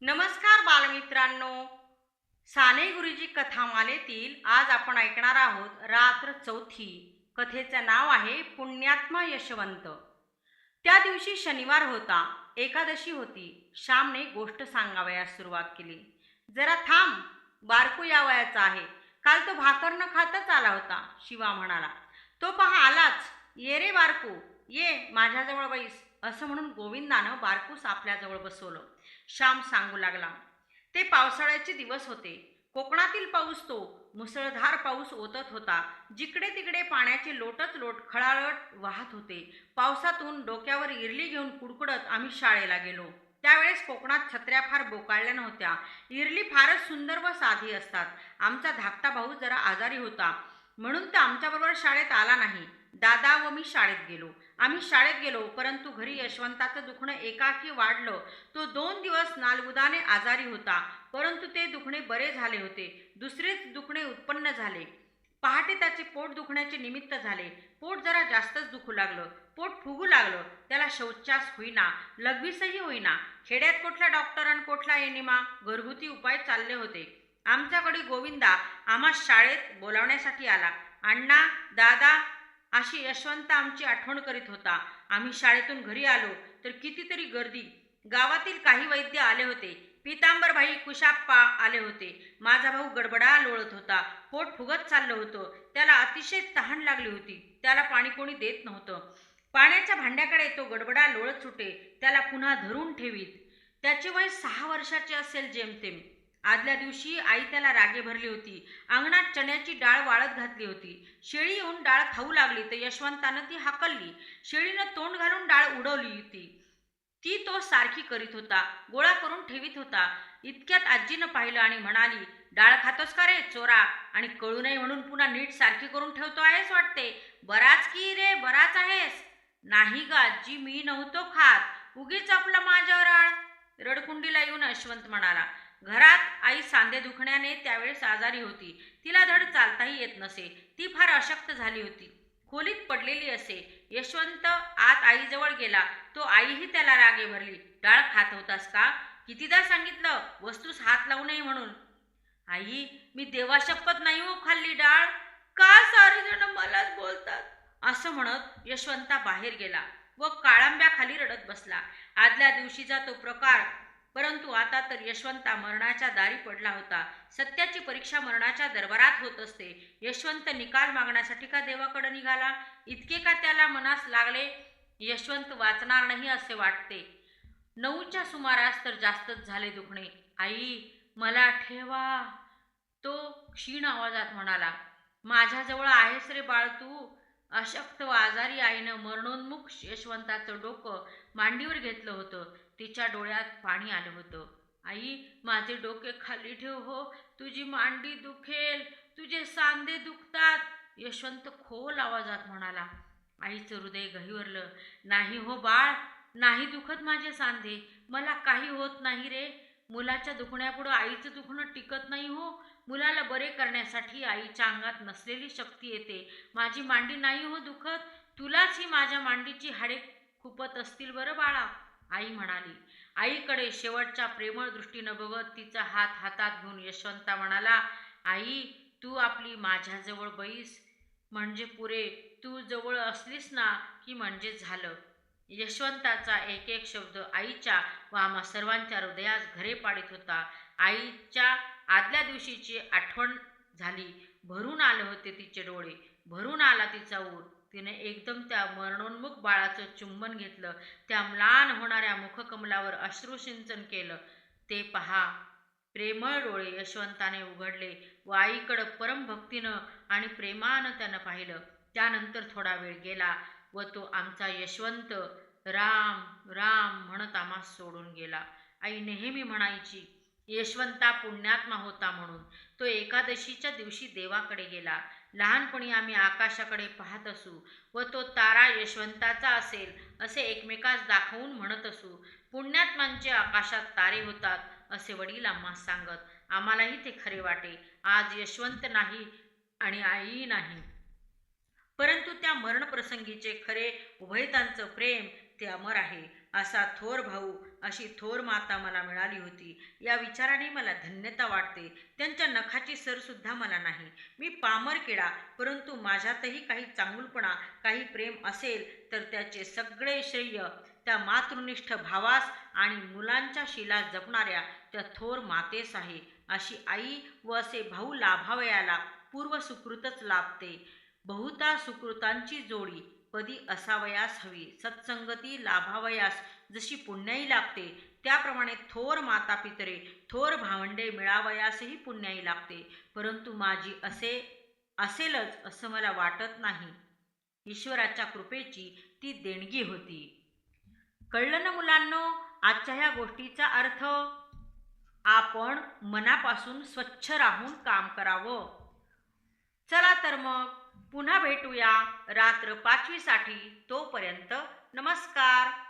नमस्कार बालमित्रांनो. साने गुरुजी कथामालेतील आज आपण ऐकणार आहोत रात्र चौथी. कथेचं नाव आहे पुण्यात्मा यशवंत. त्या दिवशी शनिवार होता. एकादशी होती. श्यामने गोष्ट सांगावयास सुरुवात केली. जरा थांब बारकू या वयाचा आहे. काल तो भाकर न खातच आला होता शिवा म्हणाला. तो पहा आलाच. ये रे बारकू. ये माझ्याजवळ बैस. असं म्हणून गोविंदानं बारकूस आपल्याजवळ बसवलं. श्याम सांगू लागला ते पावसाळ्याचे दिवस होते. कोकणातील पाऊस तो मुसळधार पाऊस ओतत होता. जिकडे तिकडे पाण्याचे लोटच लोट खळाळट वाहत होते. पावसातून डोक्यावर इरली घेऊन कुडकुडत आम्ही शाळेला गेलो. त्यावेळेस कोकणात छत्र्या फार बोकाळल्या नव्हत्या. इरली फारच सुंदर व साधी असतात. आमचा धाकटा भाऊ जरा आजारी होता. म्हणून तो आमच्याबरोबर शाळेत आला नाही. दादा व मी शाळेत गेलो. आम्ही शाळेत गेलो परंतु घरी यशवंताचं दुखणं एकाकी वाढलं. तो दोन दिवस नालबुदाने आजारी होता परंतु ते दुखणे बरे झाले होते. दुसरेच दुखणे उत्पन्न झाले. पहाटे त्याचे पोट दुखण्याचे निमित्त झाले. पोट जरा जास्तच दुखू लागलं. पोट फुगू लागलं. त्याला शौचास होईना लघवीसही होईना. खेड्यात कुठला डॉक्टर आणि कुठला एनिमा? घरगुती उपाय चालले होते. आमच्याकडे गोविंदा आम्हा शाळेत बोलावण्यासाठी आला. अण्णा दादा अशी यशवंत आमची आठवण करीत होता. आम्ही शाळेतून घरी आलो तर कितीतरी गर्दी. गावातील काही वैद्य आले होते. पितांबरभाई कुशाप्पा आले होते. माझा भाऊ गडबडा लोळत होता. पोट फुगत चाललं होतं. त्याला अतिशय तहान लागली होती. त्याला पाणी कोणी देत नव्हतं. पाण्याच्या भांड्याकडे तो गडबडा लोळत सुटे. त्याला पुन्हा धरून ठेवीत. त्याचे वय सहा वर्षाचे असेल जेमतेम. आदल्या दिवशी आई त्याला रागे भरली होती. अंगणात चण्याची डाळ वाळत घातली होती. शेळी येऊन डाळ खाऊ लागली तर यशवंतानं ती हाकलली. शेळीनं तोंड घालून डाळ उडवली होती. ती तो सारखी करीत होता. गोळा करून ठेवीत होता. इतक्यात आजीनं पाहिलं आणि म्हणाली डाळ खातोस का रे चोरा? आणि कळू नये म्हणून पुन्हा नीट सारखी करून ठेवतो आहेस वाटते? बराच की रे बराच आहेस? नाही ग आजी मी नव्हतो खात. उगीच आपलं माझ्यावर आळ. रडकुंडीला येऊन यशवंत म्हणाला घरात आई सांधे दुखण्याने त्यावेळेस आजारी होती. तिला धड चालताही येत नसे. ती फार अशक्त झाली होती. खोलीत पडलेली असे. यशवंत आत आईजवळ गेला. तो आईही त्याला रागे भरली. डाळ खात होतास का? कितीदा सांगितलं? वस्तूस हात लावू नये म्हणून. आई मी देवाशपथ नाही हो खाल्ली डाळ. का सारे जण मलाच बोलतात? असं म्हणत यशवंता बाहेर गेला व काळांब्याखाली रडत बसला. आदल्या दिवशीचा तो प्रकार परंतु आता तर यशवंता मरणाच्या दारी पडला होता. सत्याची परीक्षा मरणाच्या दरबारात होत असते. यशवंत निकाल मागण्यासाठी का देवाकडे निघाला? इतके का त्याला मनास लागले? यशवंत वाचणार नाही असे वाटते. नऊच्या सुमारास तर जास्तच झाले दुखणे. आई मला ठेवा. तो क्षीण आवाजात म्हणाला माझ्याजवळ आहेस रे बाळ तू. अशक्त व आजारी आईनं मरणोन्मुख यशवंताचं डोकं मांडीवर घेतलं होतं. तिच्या डोळ्यात पाणी आलं होतं. आई माझे डोके खाली ठेव हो. तुझी मांडी दुखेल. तुझे सांधे दुखतात. यशवंत खोल आवाजात म्हणाला. आईचं हृदय गहिवरलं नाही हो बाळ. नाही दुखत माझे सांधे. मला काही होत नाही रे. मुलाच्या दुखण्यापुढं आईचं दुखणं टिकत नाही हो. मुलाला बरे करण्यासाठी आईच्या अंगात नसलेली शक्ती येते. माझी मांडी नाही हो दुखत. तुलाच ही माझ्या मांडीची हाडे खुपत असतील बरं बाळा आई म्हणाली. आईकडे शेवटच्या प्रेमळ दृष्टीनं बघत तिचा हात हातात घेऊन यशवंता म्हणाला आई तू आपली माझ्याजवळ बैस. म्हणजे पुरे तू जवळ असलीस ना की म्हणजे झालं? यशवंताचा एक एक शब्द आईच्या व आम्हा सर्वांच्या हृदयास घरे पाडित होता. आईच्या आदल्या दिवशीची आठवण झाली. भरून आले होते तिचे डोळे. भरून आला तिचा ऊर. तिने एकदम त्या मरणोन्मुख बाळाचं चुंबन घेतलं. त्या म्लान होणाऱ्या मुखकमलावर अश्रुसिंचन केलं. ते पहा प्रेमळ डोळे यशवंताने उघडले. व आईकडं परमभक्तीनं आणि प्रेमानं त्यानं पाहिलं. त्यानंतर थोडा वेळ गेला. व तो आमचा यशवंत राम राम म्हणत आम्हा सोडून गेला. आई नेहमी म्हणायची यशवंता पुण्यात्मा होता म्हणून. तो एकादशीच्या दिवशी देवाकडे गेला. लहानपणी आम्ही आकाशाकडे पाहत असू व तो तारा यशवंताचा असेल असे एकमेकास दाखवून म्हणत असू. पुण्यात्मांचे आकाशात तारे होतात असे वडील आम्हा सांगत. आम्हालाही ते खरे वाटे. आज यशवंत नाही आणि आई नाही. परंतु त्या मरणप्रसंगीचे खरे उभयतांचं प्रेम ते अमर आहे. असा थोर भाऊ अशी थोर माता मला मिळाली होती. या विचाराने मला धन्यता वाटते. त्यांच्या नखाची सरसुद्धा मला नाही. मी पामर केडा परंतु माझ्यातही काही चांगुलपणा काही प्रेम असेल तर त्याचे सगळे श्रेय त्या मातृनिष्ठ भावास आणि मुलांच्या शिला जपणाऱ्या त्या थोर मातेस आहे. अशी आई व असे भाऊ लाभावयाला पूर्व सुकृतच लाभते. बहुता सुकृतांची जोडी पदी असावयास हवी सत्संगती लाभावयास जशी पुण्याई लागते त्याप्रमाणे थोर माता पितरे थोर भावंडे मिळावयासही पुण्याई लागते. परंतु माझी असे असेलच असं मला वाटत नाही. ईश्वराच्या कृपेची ती देणगी होती. कळलं ना मुलांनो आजच्या ह्या गोष्टीचा अर्थ? आपण मनापासून स्वच्छ राहून काम करावं. चला तर मग. पुन्हा भेटूया रात्र पाचवीसाठी तोपर्यंत नमस्कार.